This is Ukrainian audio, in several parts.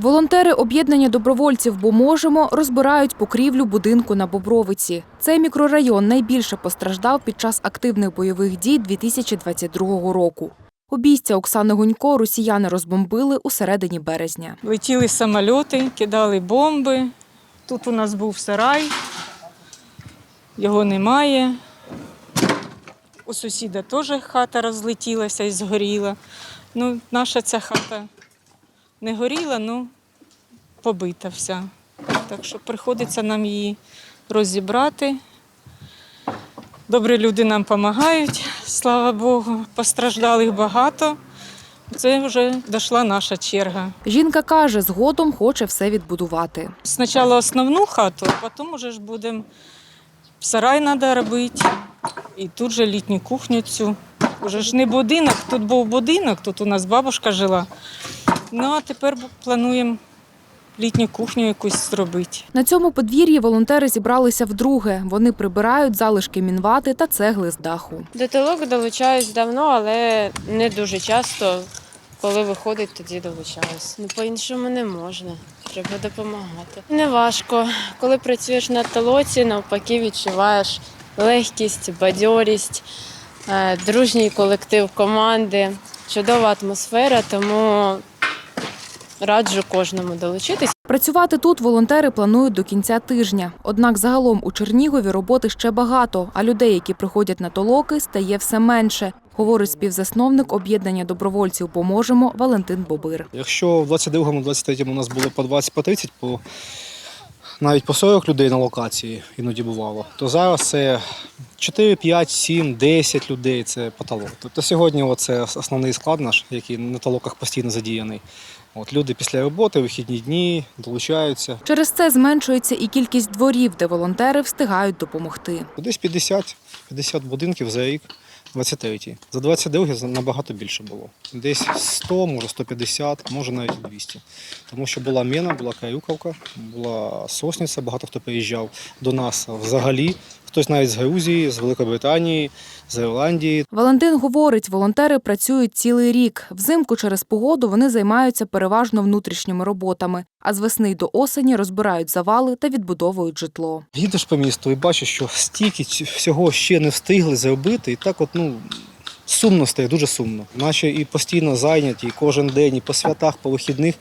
Волонтери об'єднання добровольців «Бо можемо» розбирають покрівлю будинку на Бобровиці. Цей мікрорайон найбільше постраждав під час активних бойових дій 2022 року. Обійстя Оксани Гунько росіяни розбомбили у середині березня. Летіли самольоти, кидали бомби. Тут у нас був сарай, його немає. У сусіда теж хата розлетілася і згоріла. Ну, наша ця хата не горіла, ну побита вся. Так що приходиться нам її розібрати. Добрі люди нам допомагають, слава Богу. Постраждалих багато. Це вже дійшла наша черга. Жінка каже, згодом хоче все відбудувати. Спочатку основну хату, а потім вже ж будемо сарай треба робити. І тут же літню кухню цю. Уже ж не будинок, тут був будинок, тут у нас бабушка жила. Ну а тепер плануємо літню кухню якусь зробити. На цьому подвір'ї волонтери зібралися вдруге. Вони прибирають залишки мінвати та цегли з даху. До толок долучаюсь давно, але не дуже часто. Коли виходить, тоді долучаюсь. Ну, по-іншому не можна. Треба допомагати. Не важко. Коли працюєш на толоці, навпаки, відчуваєш легкість, бадьорість, е, дружній колектив команди, чудова атмосфера, тому раджу кожному долучитись. Працювати тут волонтери планують до кінця тижня. Однак загалом у Чернігові роботи ще багато, а людей, які приходять на толоки, стає все менше, говорить співзасновник об'єднання добровольців Поможемо Валентин Бобир. Якщо в 22-му, 23-му у нас було по 20, по 30, по навіть по 40 людей на локації іноді бувало, то зараз це 4, 5, 7, 10 людей це потолок. Тобто сьогодні це основний склад наш, який на толоках постійно задіяний. От люди після роботи, вихідні дні долучаються. Через це зменшується і кількість дворів, де волонтери встигають допомогти. Десь 50, 50 будинків за рік. 23-й. За 22 набагато більше було. Десь 100, може 150, може навіть 200. Тому що була Мена, була Каюковка, була Сосниця, багато хто приїжджав до нас взагалі. Хтось навіть з Грузії, з Великобританії, з Ірландії. Валентин говорить, волонтери працюють цілий рік. Взимку через погоду вони займаються переважно внутрішніми роботами, а з весни до осені розбирають завали та відбудовують житло. Їдеш по місту і бачиш, що стільки всього ще не встигли зробити, і так от ну. Сумно стає, дуже сумно. Наче і постійно зайняті, і кожен день, і по святах, по вихідних,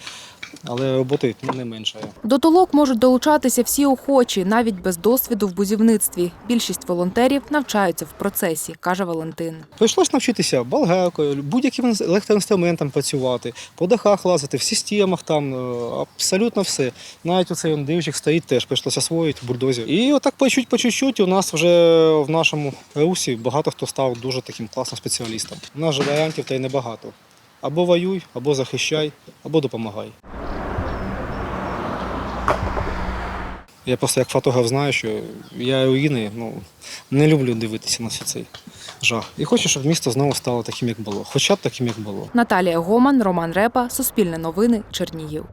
але роботи не менше. До толок можуть долучатися всі охочі, навіть без досвіду в будівництві. Більшість волонтерів навчаються в процесі, каже Валентин. Прийшлось навчитися болгаркою, будь-яким електроінструментом працювати, по дахах лазити, в системах там е, абсолютно все. Навіть оцей он дивчик стоїть теж, прийшлося освоїти бульдозер. І отак по чуть по чуть-чуть у нас вже в нашому русі багато хто став дуже таким класним спеціалістом. У нас же варіантів та й небагато. Або воюй, або захищай, або допомагай. Я просто як фотограф знаю, що я руїни ну, не люблю дивитися на цей жах. І хочу, щоб місто знову стало таким, як було. Хоча б таким, як було. Наталія Гоман, Роман Репа, Суспільне новини, Чернігів.